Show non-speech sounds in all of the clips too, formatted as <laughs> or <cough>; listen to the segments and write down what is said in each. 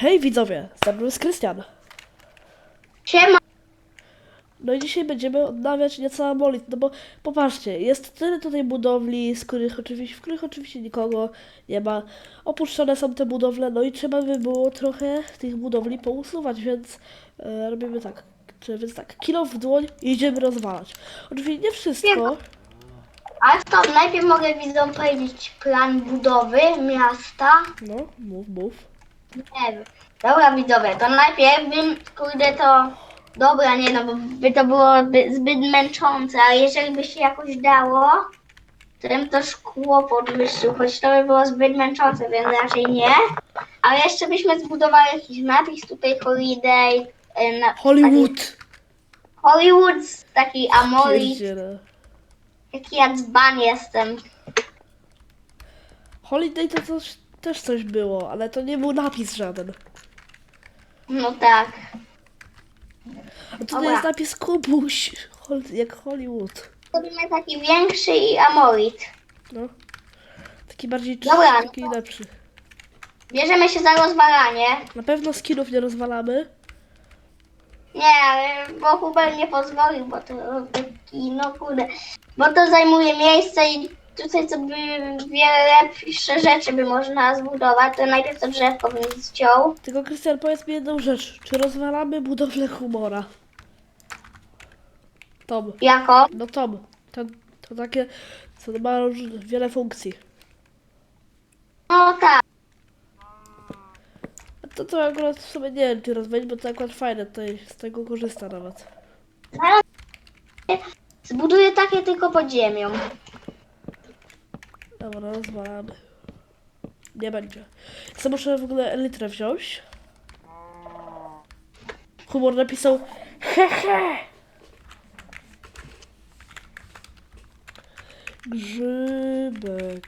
Hej widzowie, z nami jest Krystian. Siema. No i dzisiaj będziemy odnawiać nieco amolit, no bo popatrzcie, jest tyle tutaj budowli, z których oczywiście, w których oczywiście nikogo nie ma. Opuszczone są te budowle, no i trzeba by było trochę tych budowli pousuwać, więc e, robimy tak. Czy, więc tak, kilo w dłoń i idziemy rozwalać. Oczywiście nie wszystko. Ale to najpierw mogę widzom powiedzieć plan budowy miasta. No, mów, mów. Nie wiem. Dobra widzowie, to najpierw bym, kurde to... Dobra, nie no, bo by to było by zbyt męczące, a jeżeli by się jakoś dało, to bym to szkło podwyższył, choć to by było zbyt męczące, więc raczej nie. Ale jeszcze byśmy zbudowali jakiś napis tutaj Holiday, e, na, Hollywood! Taki Hollywood, taki Amorit, Pierdziele. jaki ja dzban jestem. Holiday to coś, też coś było, ale to nie był napis żaden. No tak. A tutaj Dobra. jest napis Kubuś, Hol- jak Hollywood. Robimy taki większy i Amorit. No. Taki bardziej Dobra, taki no to- lepszy. Bierzemy się za rozwalanie. Na pewno skinów nie rozwalamy. Nie, ale bo Hubert nie pozwolił, bo to taki, no kurde, bo to zajmuje miejsce i tutaj sobie wiele lepsze rzeczy by można zbudować, to najpierw to drzewko bym zdjął. Tylko Krystian, powiedz mi jedną rzecz. Czy rozwalamy budowlę humora? Tom. Jako? No Tom. To, to takie, co ma róż- wiele funkcji. No tak. A to to akurat w sumie nie wiem, czy rozwalić, bo to akurat fajne, to z tego korzysta nawet. Zaraz zbuduję takie tylko pod ziemią. Dobra, rozwalamy. Nie będzie. Co muszę w ogóle elitrę wziąć? Humor napisał hehe. Grzybek.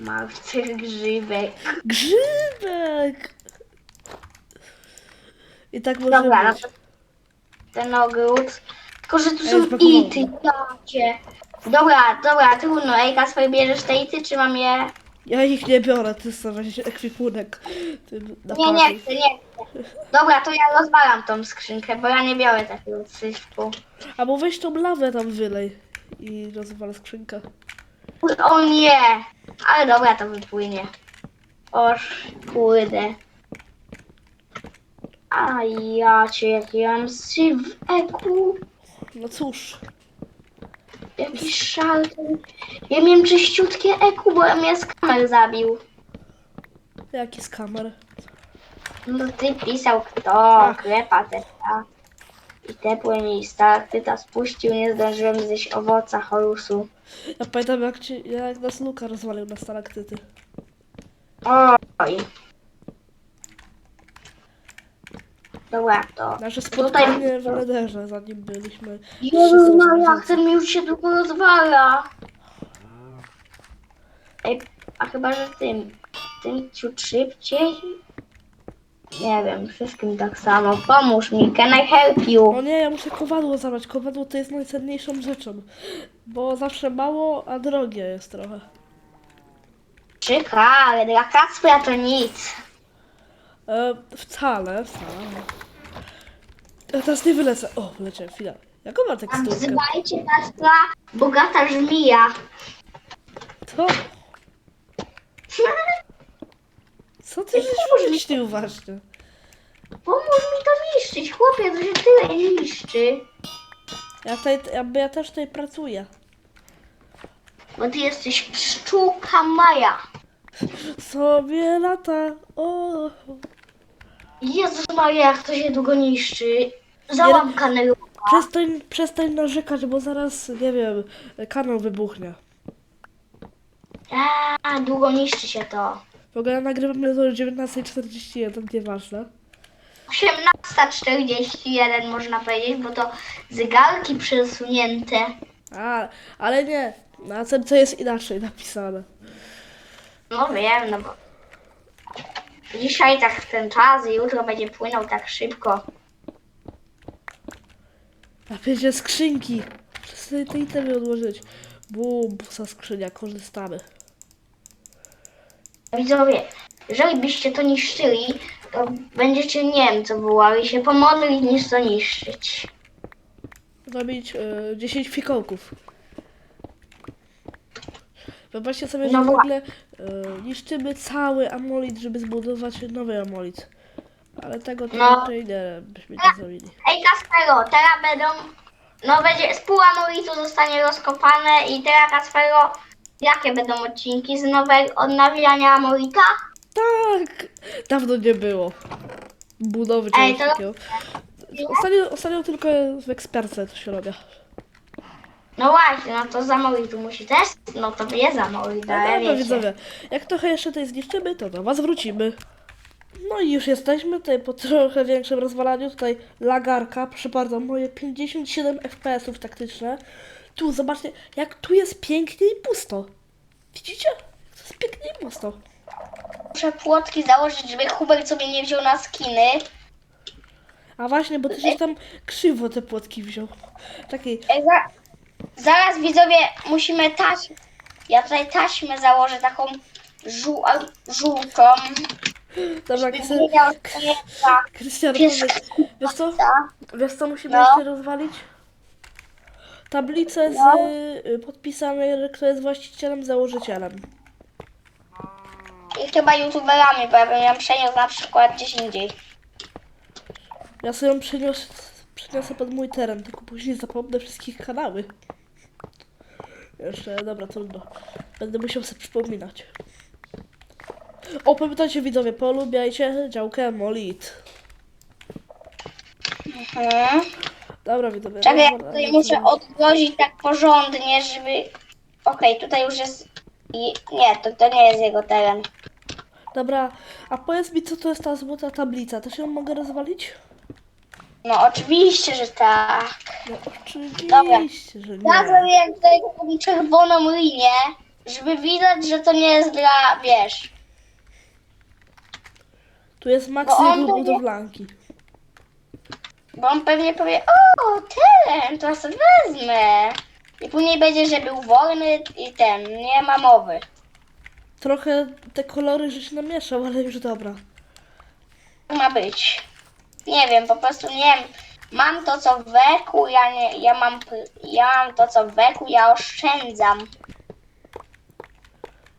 Martwy grzybek. Grzybek! I tak może Dobra, no być. to ten ogród. Tylko, że tu Ej, są zblokowało ity, jacie. Dobra, dobra, trudno. Ej, Kasper, bierzesz te ity, czy mam je... Ja ich nie biorę, ty sobie ekwipunek. Tym Nie, nie chcę, nie chcę. Dobra, to ja rozwalam tą skrzynkę, bo ja nie biorę takiego syfu. Albo weź tą lawę tam wylej i rozwal skrzynkę. O nie! Ale dobra, to wypłynie. Oż, kurde. A ja cię, jaki ja mam syf w eku. No cóż, Jakiś szal. Ja miałem czyściutkie eku, bo mnie skamer zabił. jaki skamer. No ty pisał kto, krepa teta. I tepłe mi startyta spuścił, nie zdążyłem zjeść owoca chorusu. Ja pamiętam jak, ci, jak nas Luka rozwalił na stalaktyty. Oj. Dobra, to. Nasze Tutaj- spotkanie w Lederze, zanim byliśmy. Jezu Maria, ten mi już się długo rozwala. Ej, a chyba, że tym, tym ciut szybciej? Nie wiem, wszystkim tak samo. Pomóż mi, can I help you? No nie, ja muszę kowadło zabrać. Kowadło to jest najcenniejszą rzeczą. Bo zawsze mało, a drogie jest trochę. Czyka, ale dla Kacpra to nic. E, wcale, wcale. Ja teraz nie wylecę. O, wyleciałem, chwila. Jaką ma teksturkę? wzywajcie Kacpra bogata żmija. Co? Co ty żeś wymyślił właśnie? Pomóż mi to niszczyć, chłopie, to się tyle niszczy. Ja, tutaj, ja, ja też tutaj pracuję. Bo ty jesteś pszczółka Maja. Sobie lata. O. Jezus Maria, jak to się długo niszczy. Załam kanał. Przestań, przestań narzekać, bo zaraz, nie wiem, kanał wybuchnie. A, długo niszczy się to. W ogóle nagrywamy do 19.41, nieważne. 18.41 można powiedzieć, bo to zegarki przesunięte. A, ale nie, na CMC jest inaczej napisane. No wiem, no bo dzisiaj tak ten czas i jutro będzie płynął tak szybko. A będzie skrzynki. Muszę sobie te itemy odłożyć. Bum, pusta skrzynia, korzystamy. Widzowie, jeżeli byście to niszczyli, to będziecie nie wiem co wołali się pomodlić niż to niszczyć. Zrobić e, 10 fikołków. Wyobraźcie sobie, że No w wła- ogóle niszczymy cały amolit, żeby zbudować nowy amolit. Ale tego to No. raczej nie byśmy nie zrobili. Ej Kaspero, teraz będą, no będzie, z pół amolitu zostanie rozkopane i teraz Kaspero, jakie będą odcinki z nowego odnawiania amolita? Tak! Dawno nie było. Budowy Ej, czegoś to- takiego. Ostatnio, ostatnio tylko w eksperce to się robi. No właśnie, no to z amolitu musi też, no to jest amolit, No ale dobra, wiecie. widzowie. Jak trochę jeszcze tutaj zniszczymy, to do was wrócimy. No i już jesteśmy tutaj po trochę większym rozwalaniu. Tutaj lagarka, proszę bardzo, moje 57 FPS-ów taktyczne. Tu zobaczcie, jak tu jest pięknie i pusto. Widzicie? To jest pięknie i pusto. Muszę płotki założyć, żeby Hubert sobie nie wziął na skiny. A właśnie, bo ty żeś tam krzywo te płotki wziął. Takiej, Ej, za, zaraz widzowie musimy taśmę. Ja tutaj taśmę założę taką żół, żółtą. dobra, Krystian, powiedz, wiesz co? Wiesz co musimy No. jeszcze rozwalić? Tablicę z No. y, podpisami, że kto jest właścicielem, założycielem. I chyba youtuberami, bo ja bym ją przeniósł na przykład gdzieś indziej. Ja sobie ją przeniosę, przeniosę pod mój teren, tylko później zapomnę wszystkich kanały. Jeszcze, dobra, trudno. Będę musiał sobie przypominać. O, pamiętajcie widzowie, polubiajcie działkę Molit. Mhm. Dobra widzowie. Czekaj, ja tutaj muszę odgrozić tak porządnie, żeby... Okej, tutaj już jest... I... Nie, to, to nie jest jego teren. Dobra, a powiedz mi co to jest ta złota tablica, też ją mogę rozwalić? No oczywiście, że tak. No oczywiście, Dobra. że Ja nie. zrobię tutaj taką czerwoną linię, żeby widać, że to nie jest dla, wiesz... Tu jest Bo on nie- budowlanki. Bo on pewnie powie, o, teren, to ja sobie wezmę. I później będzie, że był wolny i ten, nie ma mowy. Trochę te kolory, że się namieszał, ale już dobra. Tak ma być. Nie wiem, po prostu nie wiem. Mam to co w weku, ja nie, ja mam, ja mam to co w weku, ja oszczędzam.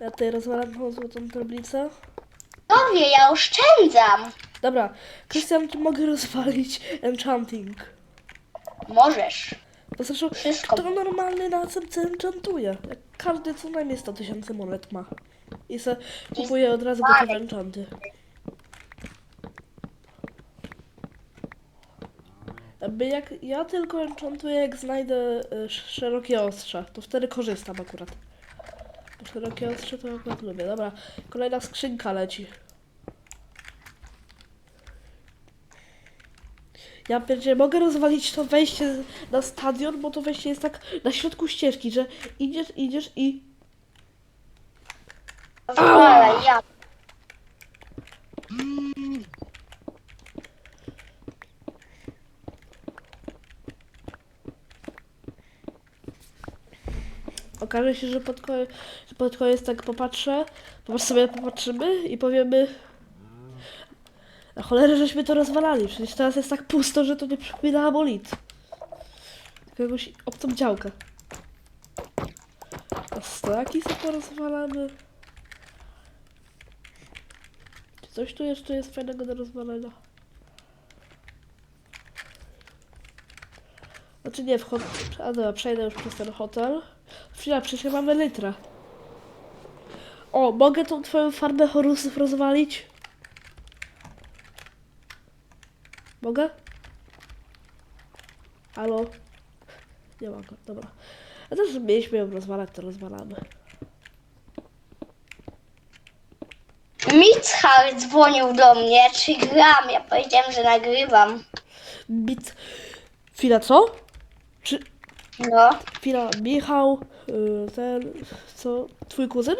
Ja tutaj rozwalam tą złotą tablicę. No wie, ja oszczędzam. Dobra, Krystian, czy mogę rozwalić enchanting? Możesz. Bo zresztą Wszystko. to normalny następca enchantuje. Jak każdy co najmniej 100 tysięcy monet ma. I se kupuje od razu gotowe enchanty. Jakby jak ja tylko enchantuję, jak znajdę y, szerokie ostrze, to wtedy korzystam akurat. Bo szerokie ostrze to akurat lubię. Dobra, kolejna skrzynka leci. Ja pierdzie mogę rozwalić to wejście na stadion, bo to wejście jest tak na środku ścieżki, że idziesz, idziesz i Ale ja. Okaże się, że pod koniec, że pod koniec tak popatrzę, popatrz sobie popatrzymy i powiemy na cholerę, żeśmy to rozwalali, przecież teraz jest tak pusto, że to nie przypomina. Tylko jakąś obcą działkę. A staki sobie porozwalamy. Czy coś tu jeszcze jest fajnego do rozwalenia? Znaczy nie, w hotel. A dobra, przejdę już przez ten hotel. Chwila, przecież mamy litrę. O, mogę tą twoją farbę horusów rozwalić? Mogę? Halo? Nie mogę, dobra. A też mieliśmy ją rozwalać, to rozwalamy. Michał dzwonił do mnie, czy gram. Ja powiedziałem, że nagrywam. Bit. Chwila, co? Czy. No, Chwila, Michał, y, ten. Co? Twój kuzyn?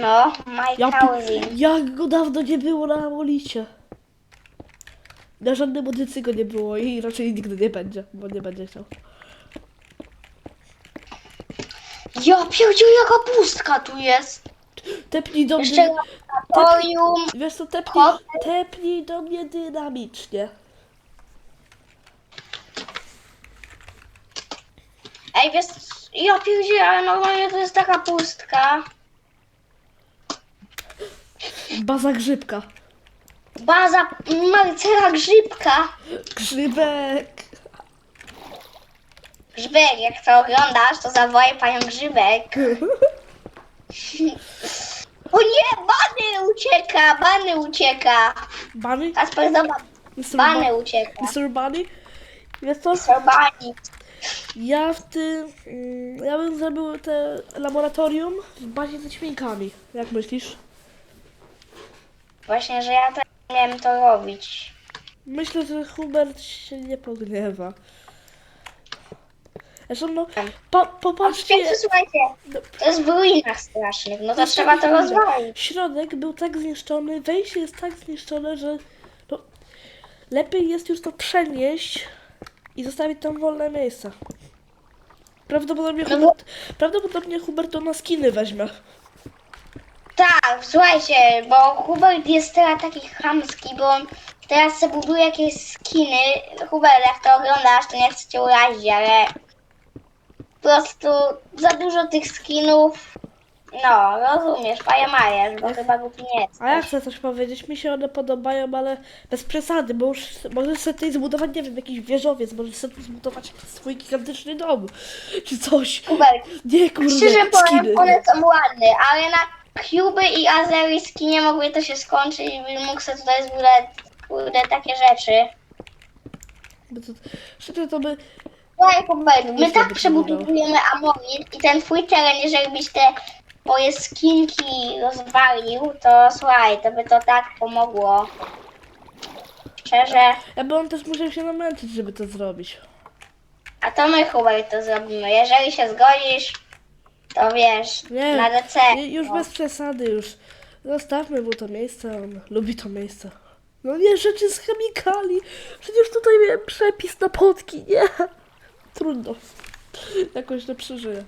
no, Ja, pi- jak go dawno nie było na Amolicie. Na żadnym edycji go nie było i raczej nigdy nie będzie, bo nie będzie chciał. Ja pierdziu, jaka pustka tu jest. Tepnij do Jeszcze mnie, laboratorium. wiesz co, tepnij, tepnij do mnie dynamicznie. Ej, wiesz, ja pierdzielę, ale normalnie to jest taka pustka. Baza grzybka. Baza Marcela Grzybka. Grzybek. Grzybek, jak to oglądasz, to zawołaj panią Grzybek. <laughs> O nie, Bany ucieka, Bany ucieka. Bunny? Kasper, zobacz, Mr. Bany ucieka. Mr. Bunny? Wiesz co? Mr. Bunny. Ja w tym... mm, Ja bym zrobił te laboratorium w bazie ze ćwienkami. Jak myślisz? Właśnie, że ja też miałem to robić. Myślę, że Hubert się nie pogniewa. Zresztą no, po, popatrzcie... Słuchajcie, to jest w ruinach strasznych, no to trzeba to rozwalić. Środek był tak zniszczony, wejście jest tak zniszczone, że no, lepiej jest już to przenieść i zostawić tam wolne miejsca. Prawdopodobnie, No bo- Hubert, prawdopodobnie Hubert to na skiny weźmie. Tak, słuchajcie, bo Hubert jest teraz taki chamski, bo on teraz sobie buduje jakieś skiny. Hubert, jak to oglądasz, to nie chcę cię urazić, ale po prostu za dużo tych skinów. No, rozumiesz, pajamajesz, bo chyba głupi nie jest. A ja chcę coś powiedzieć, mi się one podobają, ale bez przesady, bo już możesz sobie tutaj zbudować, nie wiem, jakiś wieżowiec, możesz sobie tu zbudować swój gigantyczny dom, czy coś. Hubert, Nie, kurde, szczerze powiem, one są ładne, ale na Cuby i Azery skinie mogły to się skończyć i bym mógł sobie tutaj zbudować kurde takie rzeczy. To, szczerze, to by... Słuchaj, Hubert, my Nic nie tak przebudowujemy Amorit i ten twój teren, jeżeli byś te moje skinki rozwalił, to słuchaj, to by to tak pomogło. Szczerze. Ja bym on też musiał się namęczyć, żeby to zrobić. A to my, Hubert, to zrobimy. Jeżeli się zgodzisz, to wiesz, Nie, na DC. nie, już bez przesady, już. Zostawmy mu to miejsce, on lubi to miejsce. No nie, rzeczy z chemikali. Przecież tutaj miałem przepis na potki, nie. Trudno. Jakoś to przeżyję.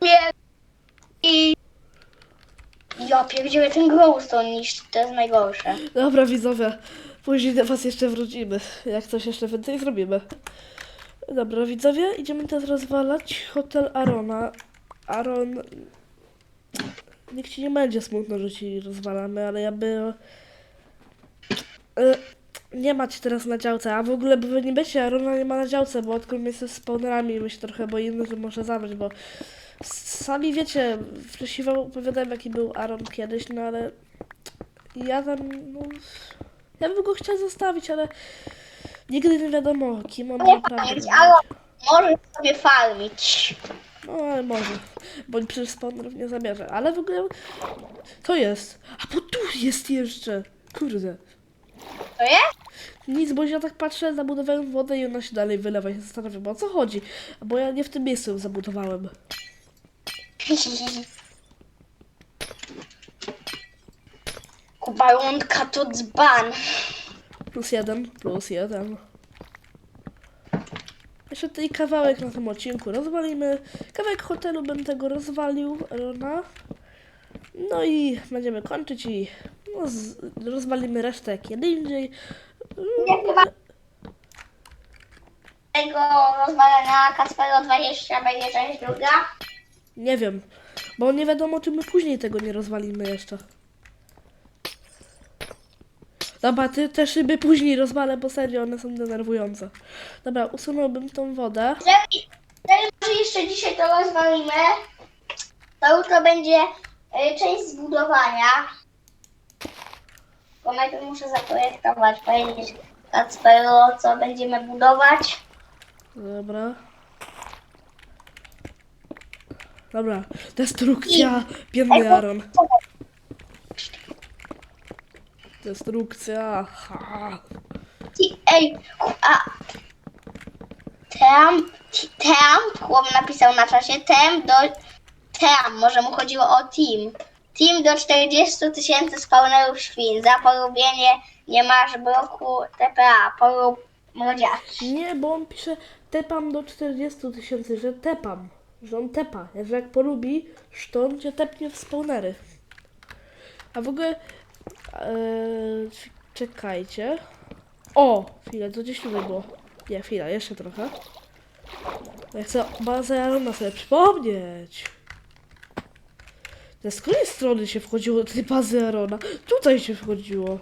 Nie. I... Ja pierdzielę ten glowstone niż to jest najgorsze. Dobra, widzowie, później do was jeszcze wrócimy. Jak coś jeszcze więcej zrobimy. Dobra, widzowie, idziemy teraz rozwalać hotel Arona. Aron... Nikt ci nie będzie smutno, że ci rozwalamy, ale ja by... E, Nie macie teraz na działce, a w ogóle wy nie będziecie, Arona nie ma na działce, bo odkąd jest z spawnerami my się trochę boimy, że może zabrać, bo sami wiecie, wcześniej wam opowiadałem jaki był Aaron kiedyś, no ale ja tam, no, ja bym go chciał zostawić, ale nigdy nie wiadomo, kim on naprawdę ale możesz sobie farmić. No, ale może, bo przecież spawnerów nie zabierze, ale w ogóle, to jest, a bo tu jest jeszcze, kurde. To jest? Nic, bo ja tak patrzę, zabudowałem wodę i ona się dalej wylewa i się zastanawiam, o co chodzi, bo ja nie w tym miejscu ją zabudowałem. <laughs> Kuba rundka to dzban. Plus jeden, plus jeden. Jeszcze tutaj kawałek na tym odcinku rozwalimy. Kawałek hotelu bym tego rozwalił, Rona. No i będziemy kończyć i no, rozwalimy resztę kiedy indziej. Nie chyba tego rozwalenia Kaspero 20 będzie część druga. Nie wiem, bo nie wiadomo, czy my później tego nie rozwalimy jeszcze. Dobra, ty te szyby później rozwalę, bo serio, one są denerwujące. Dobra, usunąłbym tą wodę. Jeżeli, jeżeli może jeszcze dzisiaj to rozwalimy, to jutro będzie y, część zbudowania. Bo najpierw muszę zaprojektować, powiedzieć Kacpero, co będziemy budować. Dobra. Dobra, destrukcja, biedny Aaron. Destrukcja, ha. Ej, a Tem, ti- Tem, chłop napisał na czasie, Tem do Tem, może mu chodziło o Team. Team do 40 tysięcy spawnerów świn. Za porobienie nie masz bloku TPA. Porób młodziaki. Nie, bo on pisze tepam do 40 tysięcy, że tepam. Że on tepa. Że jak polubi, to on cię tepnie w spawnery. A w ogóle... Eee, czekajcie. O! Chwilę, to gdzieś tutaj było. Nie, chwila, jeszcze trochę. Ja chcę bazę Arona sobie przypomnieć. Z której strony się wchodziło do tej bazy Arona? Tutaj się wchodziło.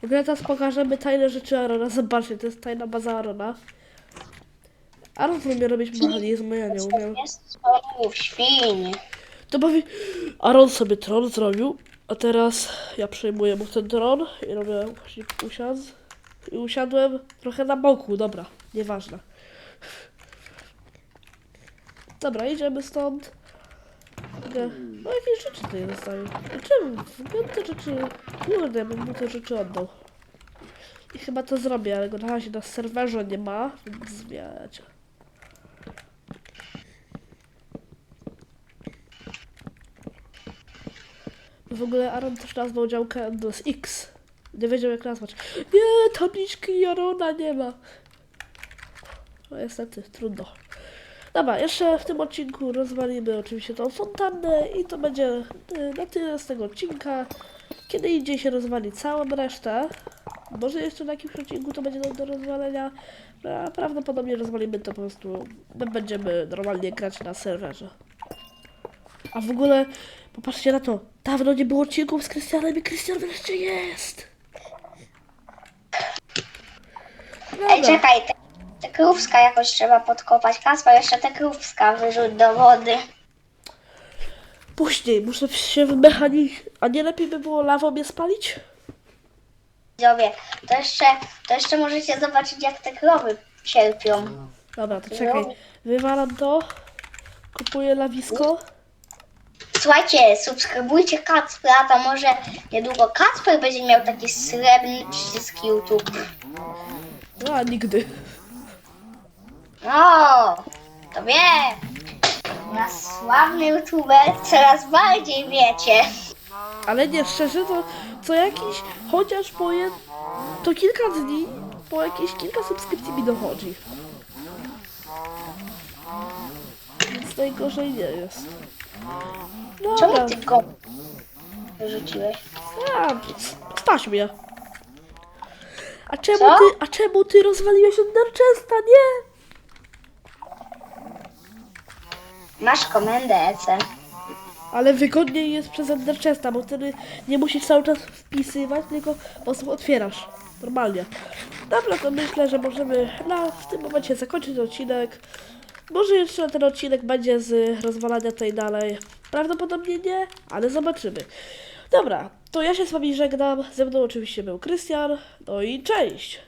W ogóle teraz pokażemy tajne rzeczy Arona. Zobaczcie, to jest tajna baza Arona. Aaron umie robić mechanizmy, ja nie umiem. Jest słów, świń. To powie, Aaron sobie tron zrobił, a teraz ja przejmuję mu ten tron i robię właśnie usiadł. I usiadłem trochę na boku, dobra, nieważne. Dobra, idziemy stąd. Mogę- No jakieś rzeczy tutaj zostały. Czym? Wiem te rzeczy. Kurde, bym mu te rzeczy oddał. I chyba to zrobię, ale go na razie na serwerze nie ma, więc zmieniać. W ogóle Aaron też nazwał działkę Endless X. Nie wiedział jak nazwać. Nie, tabliczki Arona nie ma. No niestety, trudno. Dobra, jeszcze w tym odcinku rozwalimy oczywiście tą fontannę i to będzie y, na tyle z tego odcinka. Kiedy indziej się rozwali całą resztę. Może jeszcze na jakimś odcinku to będzie do, do rozwalenia. A prawdopodobnie rozwalimy to po prostu. My będziemy normalnie grać na serwerze. A w ogóle, popatrzcie na to. Dawno nie było odcinków z Krystianem i Krystian wreszcie jest. Ej, Dobra. czekaj, te, te krówska jakoś trzeba podkopać. Kasper, jeszcze te krówska wyrzuć do wody. Później muszę się wymechanić. A nie lepiej by było lawą mnie spalić? Widzowie, to jeszcze, to jeszcze możecie zobaczyć, jak te krowy cierpią. Dobra, to czekaj. Wywalam to. Kupuję lawisko. Słuchajcie, subskrybujcie Kacpra, to może niedługo Kacper będzie miał taki srebrny przycisk YouTube. No, nigdy. No, to wie. Nasz sławny youtuber coraz bardziej wiecie. Ale nie, szczerze, to co jakiś, chociaż po jed... to kilka dni, po jakieś kilka subskrypcji mi dochodzi. Więc najgorzej nie jest. Czemu Dobra, ty go wyrzuciłeś? a, staś mnie. A czemu Co? ty, a czemu ty rozwaliłeś Enderchesta, nie? Masz komendę EC. Ale wygodniej jest przez Enderchesta, bo wtedy nie musisz cały czas wpisywać, tylko po prostu otwierasz. Normalnie. Dobra, to myślę, że możemy na, w tym momencie zakończyć odcinek. Może jeszcze ten odcinek będzie z rozwalania tej dalej. Prawdopodobnie nie, ale zobaczymy. Dobra, to ja się z wami żegnam. Ze mną oczywiście był Krystian. No i cześć!